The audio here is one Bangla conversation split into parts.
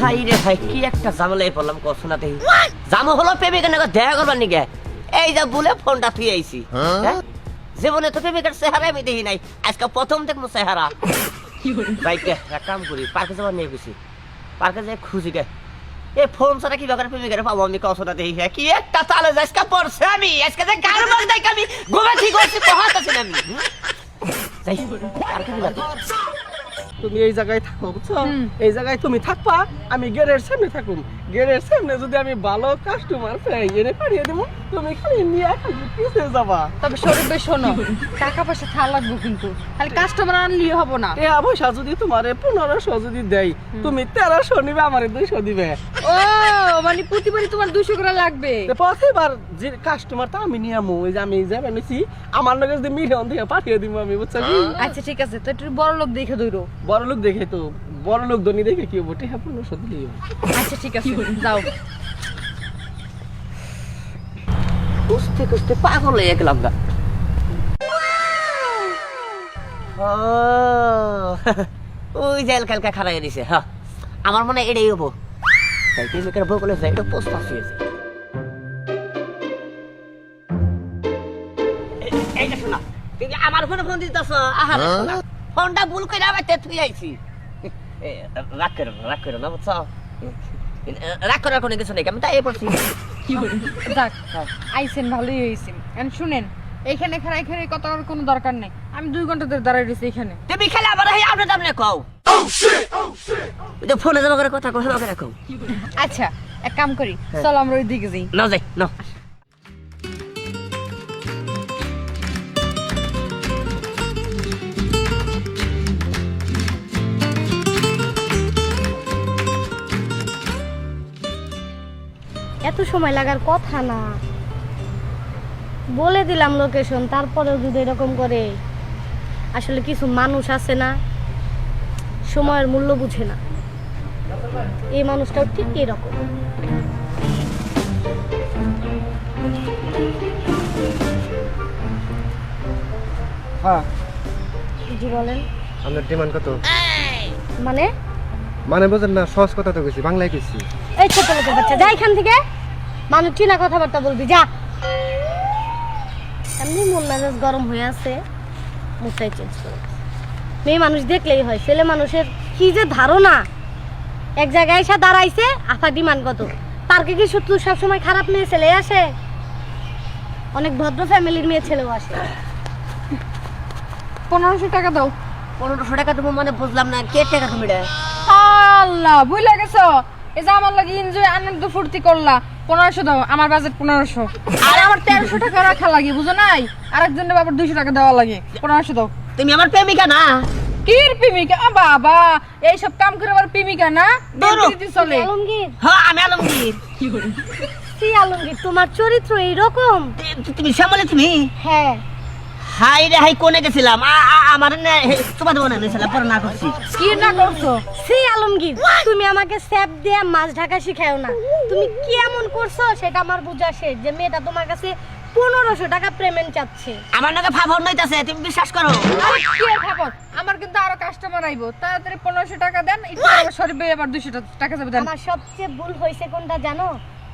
হাই রে ভাই কি একটা ঝামেলায় পড়লাম কষ্ট না দেখি। জামো হলো প্রেমিকের নাকি দেখা করবার নিকে এই যে বলে ফোনটা তুই আইছি। হ্যাঁ? জীবনে তো প্রেমিকের চেহারা আমি দেখি নাই আজকে প্রথম দেখব চেহারা। বাইকে এক কাম করি পার্কে যাবার নিয়ে গেছি। পার্কে যাই খুঁজি গে। এ ফোন ছাড়া কি বাগারে প্রেমিকের পাবো আমি কষ্টটা দেখি। হ্যাঁ? কি একটা তালে আজকে পড়ছে আমি আজকে যে গান বাজ দেখ আমি ঘুমে ঠিক হচ্ছি আমি যাই পার্কে গেলাম। তুমি এই জায়গায় থাকো বুঝছ? এই জায়গায় তুমি থাকবা আমি গেটের সামনে থাকুম। গেটের সামনে যদি আমি ভালো কাস্টমার পাই এনে পাঠিয়ে দেবো তুমি খালি নিয়ে খালি পিছিয়ে যাবা। তবে শোনো টাকা পয়সা লাগবে কিন্তু। খালি কাস্টমার আনলেই হব না। এ পয়সা যদি তোমার পনেরোশো যদি তুমি তেরোশো নিবে আমার দুইশো দিবে। ও মানে প্রতিবারই তোমার দুশো করে লাগবে? প্রতিবার যে কাস্টমার তো আমি নিয়ে আমু ওই যে আমি যাবে নিছি আমার লগে যদি মিলিয়ন দিয়ে পাঠিয়ে দিব আমি বুঝছ আচ্ছা ঠিক আছে তো একটু বড় লোক দেখে দৌড়ো বড় লোক দেখে তো বড় লোক ধনী দেখে কি বটে পনেরোশো দিলেই হবে। আচ্ছা ঠিক আছে যাও। খুঁজতে খুঁজতে পাগল হয়ে গেলাম গা। ও, ওই জেল কালকা খারাই দিছে হ্যাঁ। আমার মনে হয় এটাই হব। তাই প্রেমিকের বউ বলে এটা পোস্ট আসিয়েছে এইটা শোনা তুমি আমার ফোনে ফোন দিতেছ। আহার ফোনটা ভুল করে আবার তুই আইছি। রাগ করো না, রাগ করো না বুঝছ রাগ করার কোনো কিছু নেই আমি তাই পড়ছি। যাক আইসেন ভালোই হয়েছে এখন শুনেন এইখানে খারাই খারাই কত আর কোনো দরকার নেই। আমি দুই ঘণ্টা ধরে দাঁড়াই রয়েছি এখানে। তুমি খেলে আবার আপনার দামনে কও। ওই ফোনে যাব করে কথা হেবা করে কও। আচ্ছা এক কাম করি চলো আমরা ওই দিকে যাই। নাও যাই নাও। এত সময় লাগার কথা না। বলে দিলাম লোকেশন তারপরেও যদি এরকম করে আসলে কিছু মানুষ আছে না সময়ের মূল্য বুঝে না। এই মানুষটাও ঠিক এরকম। হ্যাঁ। জি বলেন। আপনার ডিমান্ড কত? মানে? মানে বোঝেন না সহজ কথা তো গেছি বাংলায় গেছি এই ছোট বাচ্চা যা এখান থেকে। মানুষ চিনা কথাবার্তা বলবি? যা। এমনি মন মেজাজ গরম হয়ে আছে মুখটাই চেঞ্জ করে মেয়ে মানুষ দেখলেই হয় ছেলে মানুষের কি যে ধারণা। এক জায়গায় এসে দাঁড়াইছে আফা ডিমান্ড কত? পার্কে কি শুধু সবসময় খারাপ মেয়ে ছেলে আসে? অনেক ভদ্র ফ্যামিলির মেয়ে ছেলেও আসে। পনেরোশো টাকা দাও। পনেরোশো টাকা তুমি মানে বুঝলাম না কে টাকা তুমি আল্লাহ বুঝলে গেছো? এই যে আমার লাগে এনজয় আনন্দ ফুর্তি করলা পনেরোশো দাও আমার বাজেট পনেরোশো। আর আমার তেরোশো টাকা রাখা লাগে বুঝো নাই? আরেকজনের আবার দুইশো টাকা দেওয়া লাগে পনেরোশো দাও। তুমি আমার প্রেমিকা না? কির প্রেমিকা? বাবা এইসব কাম করে আবার প্রেমিকা না। চলে। আলমগীর? হ্যাঁ আমি আলমগীর। সি আলমগীর তোমার চরিত্র এইরকম। তুমি শ্যামলে তুমি? হ্যাঁ। হাই রে হাই কোনে গেছিলাম? আমার না তোমার দেবো নিয়েছিলাম পরে না করছি। কি না করছ? সি আলমগীর তুমি আমাকে স্যাপ দিয়ে মাছ ঢাকা শিখাও না। তুমি কি এমন করছ? সেটা আমার বোঝা শেষ। যে মেয়েটা তোমার কাছে পনেরোশো টাকা পেমেন্ট চাচ্ছে। আমার নাকি ফাফর নইতাছে তুমি বিশ্বাস করো? আরে কি আর খবর আমার কিন্তু আরও কাস্টমার আইবো। তাড়াতাড়ি পনেরোশো টাকা দেন একটু আবার দুশো টাকা যাবে দেন। আমার সবচেয়ে ভুল হয়েছে কোনটা জানো?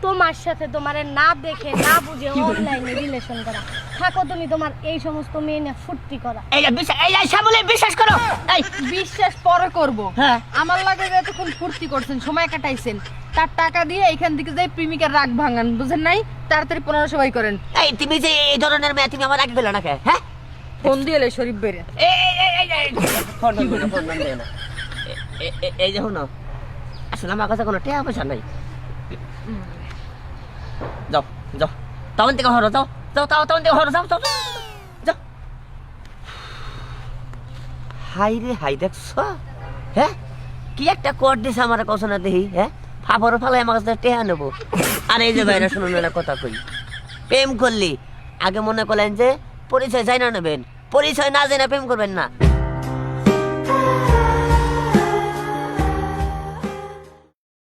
তোমার সাথে তোমারে না দেখে না বুঝে অনলাইনে রিলেশন করা। থাকো তুমি তোমার এই সমস্ত মেয়ে নিয়ে ফুর্তি করা। এই বিশ্বাস এই শ্যামলে বিশ্বাস করো। এই। বিশ্বাস পরে করব। হ্যাঁ। আমার লাগে এতক্ষণ ফুর্তি করছেন সময় কাটাইছেন। তার টাকা দিয়ে এখান থেকে যাই প্রেমিকার রাগ ভাঙান বুঝেন নাই? তাড়াতাড়ি পনেরো সবাই করেন। এই তুমি যে এই ধরনের মেয়ে তুমি আমার আগে পেল না কে হ্যাঁ? ফোন দিয়ে এলে শরীফ বেড়ে। এই এই এই এই এই ফোন না, না। এই যে শুনো আসলে আমার কাছে কোনো টাকা পয়সা নাই। যাও যাও। তখন থেকে হরো যাও। যাও তাও তখন থেকে যাও যাও হাই রে হাই দেখছ হ্যাঁ কি একটা কোড দিছে আমার কথা না দেখি হ্যাঁ ফাফর ফালাই আমার কাছে টেহা নেব আর এই যে বাইরে শুনুন একটা কথা কই প্রেম করলি আগে মনে করলেন যে পরিচয় চাই না নেবেন পরিচয় না জেনে প্রেম করবেন না